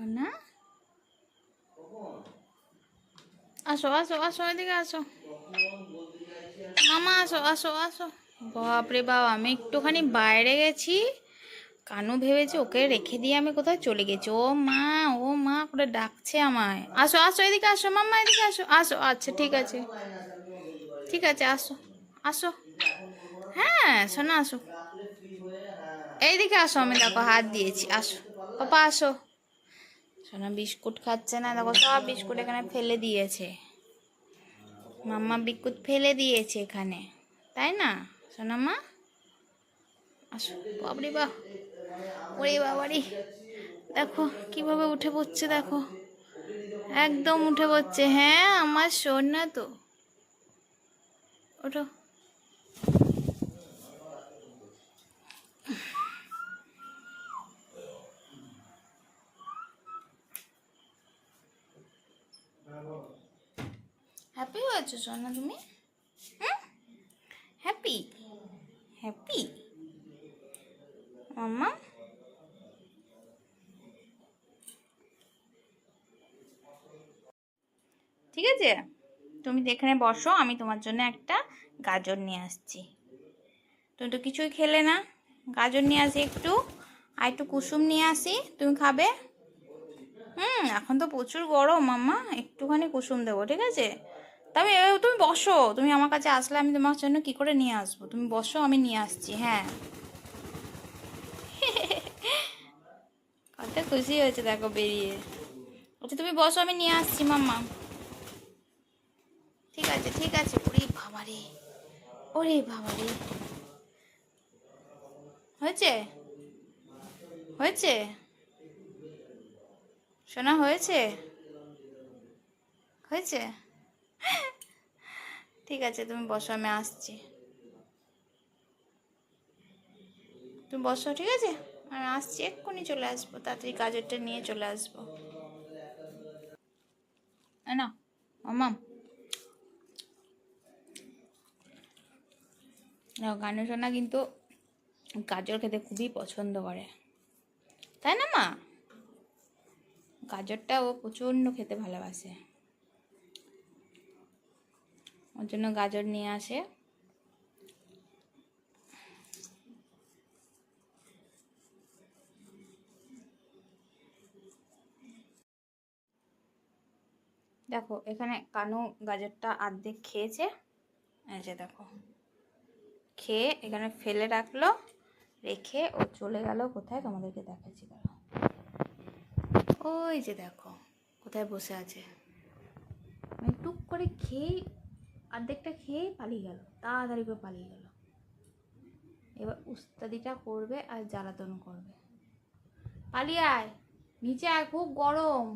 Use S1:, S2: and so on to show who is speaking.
S1: সোনা আসো আসো আসো, এদিকে আসো। মামা, আসো আসো আসো। বাপরে বাপ, আমি একটুখানি বাইরে গেছি। কানু ভেবেছে ওকে রেখে দিয়ে আমি কোথায় চলে গেছি। ও মা ও মা, করে ডাকছে আমায়। আসো আসো, এদিকে আসো, মাম্মা, এদিকে আসো। আসো আচ্ছা ঠিক আছে। ঠিক আছে, আসো আসো। হ্যাঁ শোনো, আসো। এইদিকে আসো, আমি দেখো, হাত দিয়েছি, আসো। পাপা, আসো। সোনা বিস্কুট খাচ্ছে না, দেখো সব বিস্কুট এখানে ফেলে দিয়েছে। মাম্মা বিস্কুট ফেলে দিয়েছে এখানে, তাই না সোনামা আসো, বাবরি বা ওরে বাবারি, দেখো কীভাবে উঠে পড়ছে, দেখো। একদম উঠে পড়ছে হ্যাঁ আমার সোনা তো। ওঠো। হ্যাপি হয়েছো সোনা, তুমি? হ্যাপি হ্যাপি মাম্মা? ঠিক আছে? তুমি এখানে বসো, আমি তোমার জন্য একটা গাজর নিয়ে আসছি। তুমি তো কিছুই খেলে না। গাজর নিয়ে আসি একটু, আর একটু কুসুম নিয়ে আসি। তুমি খাবে? হুম, এখন তো প্রচুর গরম, মাম্মা। একটুখানি কুসুম দেবো, ঠিক আছে? তবে তুমি বসো। তুমি আমার কাছে আসলে আমি তোমার জন্য কি করে নিয়ে আসব? তুমি বসো, আমি নিয়ে আসছি হ্যাঁ। কত খুশি হয়েছে, দেখো, বেরিয়ে। আচ্ছা তুমি বসো, আমি নিয়ে আসছি, মাম্মা। ঠিক আছে ঠিক আছে, ওরে বাবারে ওরে বাবারে হয়েছে? হয়েছে? শোনা হয়েছে? হয়েছে? ঠিক আছে, তুমি বসো, আমি আসছি। তুমি বসো, ঠিক আছে? আমি আসছি, এক্ষুনি চলে আসব, তাড়াতাড়ি গাজরটা নিয়ে চলে আসব। না মামাম গানু সোনা কিন্তু গাজর খেতে খুবই পছন্দ করে। তাই না, মা? গাজরটা ও প্রচণ্ড খেতে ভালোবাসে। ওর জন্য গাজর নিয়ে আসে। দেখো, এখানে কানু গাজরটা আর্ধেক খেয়েছে। যে দেখো, খেয়ে এখানে ফেলে রাখল, রেখে ও চলে গেল কোথায় তোমাদেরকে দেখাচ্ছি। দাঁড়াও ওই যে দেখো, কোথায় বসে আছে। মানে টুক করে খেয়েই অর্ধেকটা খেয়েই পালিয়ে গেল, তাড়াতাড়ি করে পালিয়ে গেল। এবার উস্তাদিটা করবে আর জ্বালাতন করবে। পালিয়ে আয়, নিচে আয়, খুব গরম।